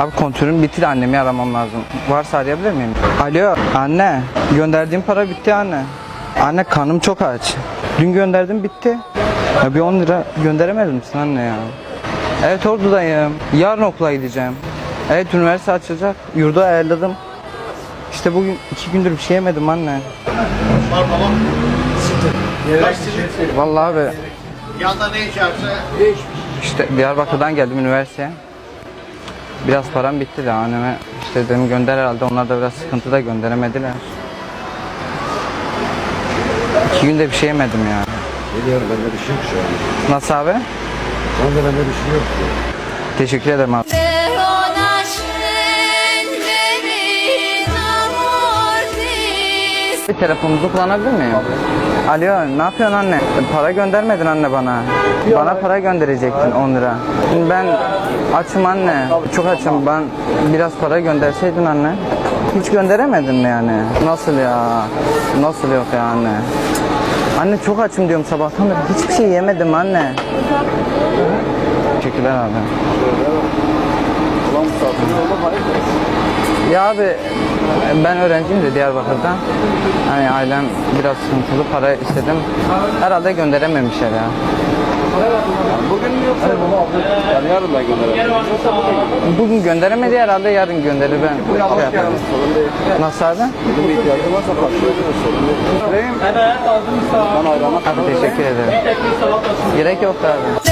Abi kontürüm bitti de annemi aramam lazım. Varsa arayabilir miyim? Alo anne gönderdiğim para bitti anne. Anne karnım çok aç. Dün gönderdim bitti. Ya bir 10 lira gönderemez misin anne ya? Evet oradayım. Yarın okula gideceğim. Evet üniversite açılacak. Yurdu ayarladım. İşte bugün iki gündür bir şey yemedim anne. Vallahi abi Yanda ne içerse işte Diyarbakır'dan geldim üniversiteye. Biraz param bitti de anneme işte dedim gönder herhalde onlar da biraz sıkıntıda gönderemediler. İki günde bir şey yemedim ya. Biliyorum bende bir şey yok şu an. Nasıl abi? Şu anda bende bir şey yok. Teşekkür ederim abi. Bir telefonunuzu kullanabilir miyim? Alo ne yapıyorsun anne? Para göndermedin anne bana. Bana para gönderecektin 10 lira. Şimdi ben açım anne. Çok açım. Ben biraz para gönderseydin anne. Hiç gönderemedin mi yani? Nasıl ya? Nasıl yok ya anne? Anne çok açım diyorum sabahtan beri. Hiçbir şey yemedim anne. Teşekkürler abi. Ya abi ben öğrenciyim de Diyarbakır'da. Hani ailem biraz sıkıntılı para istedim. Herhalde gönderememişler ya. Bugün mü yoksa bunu aldık. Yani yarın da gönderelim. Bugün gönderemedi herhalde yarın gönderir ben. Şey yaparım. Sorun değil. Nasıl abi? Bugün bir ihtiyacı varsa karşılayabiliriz. Sorun değil. Ben ayranı Abi teşekkür ederim. Gerek yok abi.